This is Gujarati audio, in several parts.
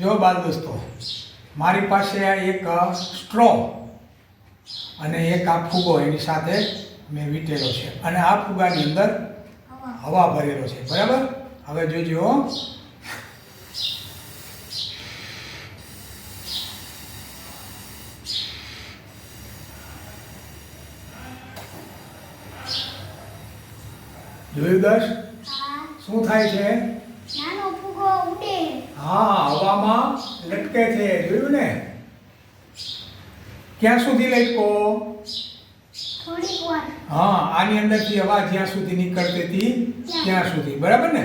જો બાલ દોસ્તો મારી પાસે આ એક સ્ટ્રો અને એક આ ફૂગો એની સાથે મેં વીટેલો છે. અને આ ફૂગાની અંદર હવા ભરેલો છે. બરાબર? હવે જોજો. જોયું દસ શું થાય છે? હા હવામાં લટકે છે જોયું ને? ક્યાં સુધી લટકો? હા આની અંદરથી હવા જ્યાં સુધી નીકળતી હતી ત્યાં. સુધી. બરાબર ને?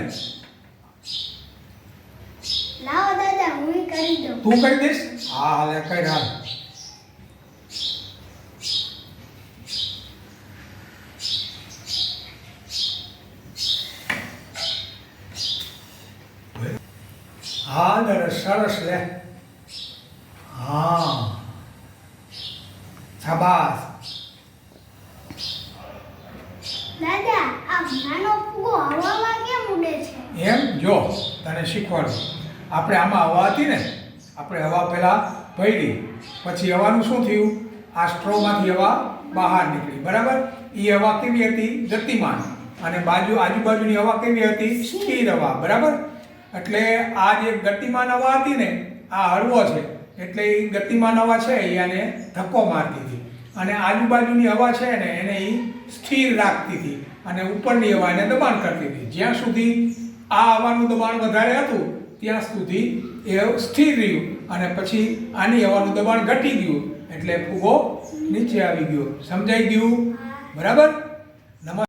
લાવો દાદા હું કરી દઉં. તું કરી દઈશ? હા હાલે કરી હાલ હા દરસ સરસ લે. હા. શાબાશ. દાદા આ નાનો ફુગો હવામાં કેમ ઉડે છે? એમ? જો તને શીખવાડું. આપણે આમાં હવા હતી ને આપણે હવા પહેલાં ભરી. પછી હવાનું શું થયું? આ સ્ટ્રોમાંથી હવા બહાર નીકળી. બરાબર? એ હવા કેવી હતી? ગતિમાન. અને બાજુ આજુબાજુની હવા કેવી હતી? સ્થિર હવા. બરાબર? એટલે આ જે ગતિમાન હવા હતી ને, આ હળવો છે. એટલે એ ગતિમાન હવા છે એ આને ધક્કો મારતી હતી. અને આજુબાજુની હવા છે ને, એને એ સ્થિર રાખતી હતી. અને ઉપરની હવા એને દબાણ કરતી હતી. જ્યાં સુધી આ હવાનું દબાણ વધારે હતું, ત્યાં સુધી એ સ્થિર રહ્યું. અને પછી આની હવાનું દબાણ ઘટી ગયું. એટલે ફૂગો નીચે આવી ગયો. સમજાઈ ગયું? બરાબર? નમસ્કાર.